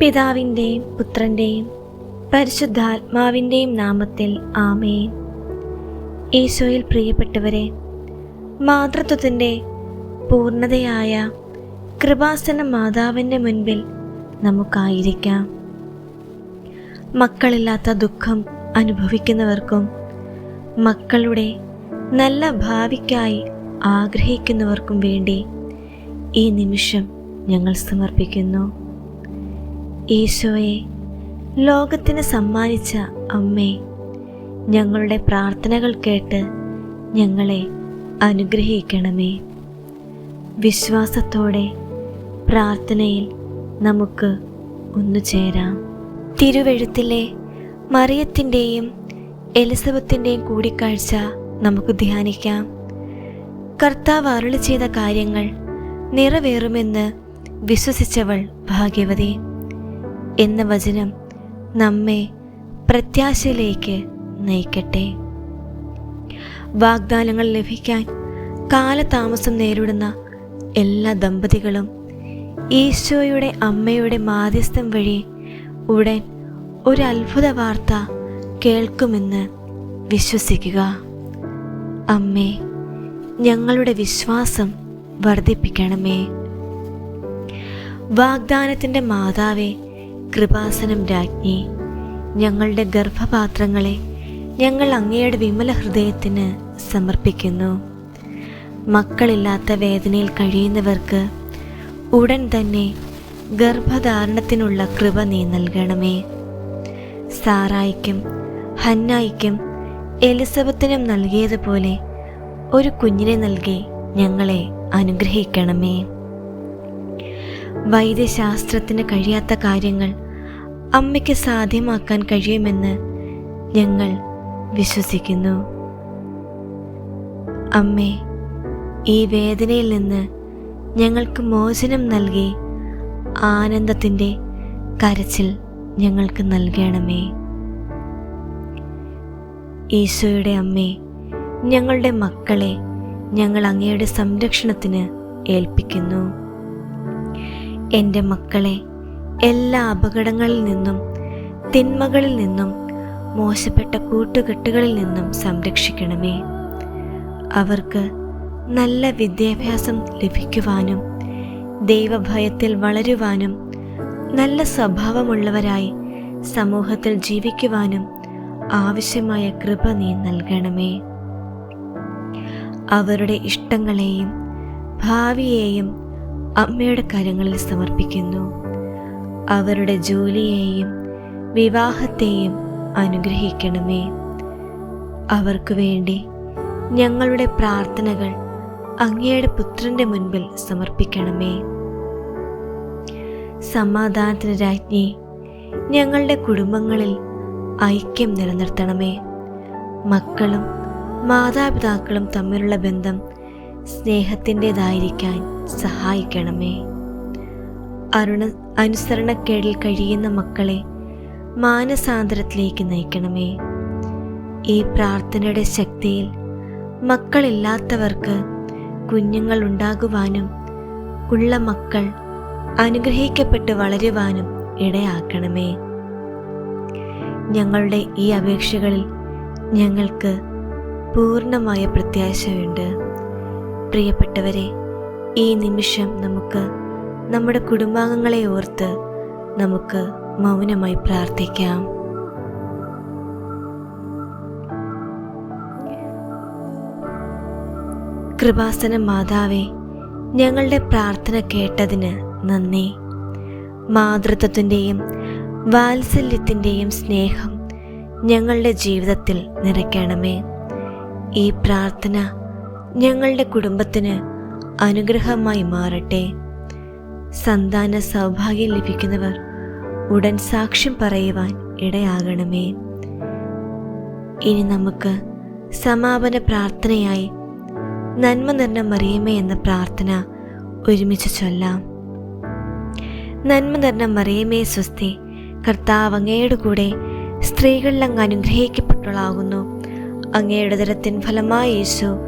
പിതാവിന്റെയും പുത്രന്റെയും പരിശുദ്ധാത്മാവിന്റെയും നാമത്തിൽ ആമേൻ. ഈശോയിൽ പ്രിയപ്പെട്ടവരെ മാതൃത്വത്തിന്റെ പൂർണതയായ കൃപാസന മാതാവിന്റെ മുൻപിൽ നമുക്കായിരിക്കാം. മക്കളില്ലാത്ത ദുഃഖം അനുഭവിക്കുന്നവർക്കും മക്കളുടെ നല്ല ഭാവിക്കായി ആഗ്രഹിക്കുന്നവർക്കും വേണ്ടി ഈ നിമിഷം ഞങ്ങൾ സമർപ്പിക്കുന്നു. ഈശോയെ ലോകത്തിന് സമ്മാനിച്ച അമ്മേ ഞങ്ങളുടെ പ്രാർത്ഥനകൾ കേട്ട് ഞങ്ങളെ അനുഗ്രഹിക്കണമേ. വിശ്വാസത്തോടെ പ്രാർത്ഥനയിൽ നമുക്ക് ഒന്നു ചേരാം. തിരുവെഴുത്തിലെ മറിയത്തിന്റെയും എലിസബത്തിന്റെയും കൂടിക്കാഴ്ച നമുക്ക് ധ്യാനിക്കാം. കർത്താവ് അരുളി ചെയ്ത കാര്യങ്ങൾ നിറവേറുമെന്ന് വിശ്വസിച്ചവൾ ഭാഗ്യവതി. എന്ന വചനം നമ്മെ പ്രത്യാശയിലേക്ക് നയിക്കട്ടെ. വാഗ്ദാനങ്ങൾ ലഭിക്കാൻ കാലതാമസം നേരിടുന്ന എല്ലാ ദമ്പതികളും ഈശോയുടെ അമ്മയുടെ മാധ്യസ്ഥം വഴി ഉടൻ ഒരു അത്ഭുത വാർത്ത കേൾക്കുമെന്ന് വിശ്വസിക്കുക. അമ്മേ ഞങ്ങളുടെ വിശ്വാസം വർദ്ധിപ്പിക്കണമേ. വാഗ്ദാനത്തിന്റെ മാതാവേ കൃപാസനം രാജ്ഞി ഞങ്ങളുടെ ഗർഭപാത്രങ്ങളെ ഞങ്ങൾ അങ്ങയുടെ വിമല ഹൃദയത്തിന് സമർപ്പിക്കുന്നു. മക്കളില്ലാത്ത വേദനയിൽ കഴിയുന്നവർക്ക് ഉടൻ തന്നെ ഗർഭധാരണത്തിനുള്ള കൃപ നീ നൽകണമേ. സാറായിക്കും ഹന്നായിക്കും എലിസബത്തിനും നൽകിയതുപോലെ ഒരു കുഞ്ഞിനെ നൽകി ഞങ്ങളെ അനുഗ്രഹിക്കണമേ. വൈദ്യശാസ്ത്രത്തിന് കഴിയാത്ത കാര്യങ്ങൾ അമ്മയ്ക്ക് സാധ്യമാക്കാൻ കഴിയുമെന്ന് ഞങ്ങൾ വിശ്വസിക്കുന്നു. അമ്മേ ഈ വേദനയിൽ നിന്ന് ഞങ്ങൾക്ക് മോചനം നൽകി ആനന്ദത്തിന്റെ കരച്ചിൽ ഞങ്ങൾക്ക് നൽകണമേ. ഈശോയുടെ അമ്മേ ഞങ്ങളുടെ മക്കളെ ഞങ്ങൾ അങ്ങയുടെ സംരക്ഷണത്തിന് ഏൽപ്പിക്കുന്നു. എന്റെ മക്കളെ എല്ലാ അപകടങ്ങളിൽ നിന്നും തിന്മകളിൽ നിന്നും മോശപ്പെട്ട കൂട്ടുകെട്ടുകളിൽ നിന്നും സംരക്ഷിക്കണമേ. അവർക്ക് നല്ല വിദ്യാഭ്യാസം ലഭിക്കുവാനും ദൈവഭയത്തിൽ വളരുവാനും നല്ല സ്വഭാവമുള്ളവരായി സമൂഹത്തിൽ ജീവിക്കുവാനും ആവശ്യമായ കൃപ നീ നൽകണമേ. അവരുടെ ഇഷ്ടങ്ങളെയും ഭാവിയെയും അമ്മയുടെ കരങ്ങളിൽ സമർപ്പിക്കുന്നു. അവരുടെ ജോലിയെയും വിവാഹത്തെയും അനുഗ്രഹിക്കണമേ. അവർക്ക് വേണ്ടി ഞങ്ങളുടെ പ്രാർത്ഥനകൾ അങ്ങയുടെ പുത്രന്റെ മുൻപിൽ സമർപ്പിക്കണമേ. സമാധാനത്തിന് രാജ്ഞി ഞങ്ങളുടെ കുടുംബങ്ങളിൽ ഐക്യം നിലനിർത്തണമേ. മക്കളും മാതാപിതാക്കളും തമ്മിലുള്ള ബന്ധം സ്നേഹത്തിന്റെതായിരിക്കാൻ സഹായിക്കണമേ. അരുണ അനുസരണക്കേടിൽ കഴിയുന്ന മക്കളെ മാനസാന്തരത്തിലേക്ക് നയിക്കണമേ. ഈ പ്രാർത്ഥനയുടെ ശക്തിയിൽ മക്കളില്ലാത്തവർക്ക് കുഞ്ഞുങ്ങൾ ഉണ്ടാകുവാനും ഉള്ള മക്കൾ അനുഗ്രഹിക്കപ്പെട്ട് വളരുവാനും ഇടയാക്കണമേ. ഞങ്ങളുടെ ഈ അപേക്ഷകളിൽ ഞങ്ങൾക്ക് പൂർണമായ പ്രത്യാശയുണ്ട്. പ്രിയപ്പെട്ടവരെ ഈ നിമിഷം നമുക്ക് നമ്മുടെ കുടുംബാംഗങ്ങളെ ഓർത്ത് നമുക്ക് മൗനമായി പ്രാർത്ഥിക്കാം. കൃപാസന മാതാവേ ഞങ്ങളുടെ പ്രാർത്ഥന കേട്ടതിന് നന്ദി. മാതൃത്വത്തിന്റെയും വാത്സല്യത്തിന്റെയും സ്നേഹം ഞങ്ങളുടെ ജീവിതത്തിൽ നിറയ്ക്കണമേ. ഈ പ്രാർത്ഥന ഞങ്ങളുടെ കുടുംബത്തിന് അനുഗ്രഹമായി മാറട്ടെ. സന്താന സൗഭാഗ്യം ലഭിക്കുന്നവർ ഉടൻ സാക്ഷ്യം പറയുവാൻ ഇടയാകണമേ. ഇനി നമുക്ക് സമാപന പ്രാർത്ഥനയായി നന്മ നിറഞ്ഞ മറിയമേ എന്ന പ്രാർത്ഥന ഒരുമിച്ച് ചൊല്ലാം. നന്മ നിറഞ്ഞ മറിയമേ സ്വസ്തി കർത്താവ് അങ്ങയുടെ കൂടെ സ്ത്രീകളിൽ അങ്ങ് അനുഗ്രഹിക്കപ്പെട്ടുള്ളാകുന്നു അങ്ങയുടെ ദരത്തിൻ ഫലമായ യേശു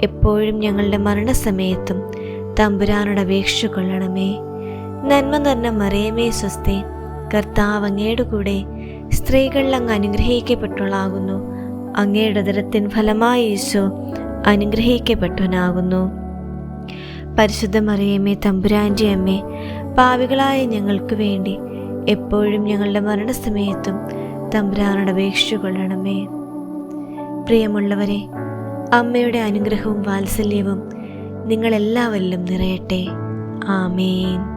എപ്പോഴും ഞങ്ങളുടെ മരണസമയത്തും തമ്പുരാനോട് അപേക്ഷിച്ചു കൊള്ളണമേ. നന്മ നിറഞ്ഞ മറിയമേ സ്വസ്തി. കർത്താവ് അങ്ങയുടെ കൂടെ സ്ത്രീകളിൽ അങ്ങ് അനുഗ്രഹിക്കപ്പെട്ടവളാകുന്നു. അങ്ങയുടെ ദരത്തിൻ ഫലമായി യേശു അനുഗ്രഹിക്കപ്പെട്ടവനാകുന്നു. പരിശുദ്ധ മറിയമ്മേ തമ്പുരാന്റെ അമ്മേ പാവികളായ ഞങ്ങൾക്ക് വേണ്ടി എപ്പോഴും ഞങ്ങളുടെ മരണസമയത്തും തമ്പുരാനോട് അപേക്ഷിച്ചു കൊള്ളണമേ. പ്രിയമുള്ളവരെ അമ്മയുടെ അനുഗ്രഹവും വാത്സല്യവും നിങ്ങളെല്ലാവരിലും നിറയട്ടെ. ആമേൻ.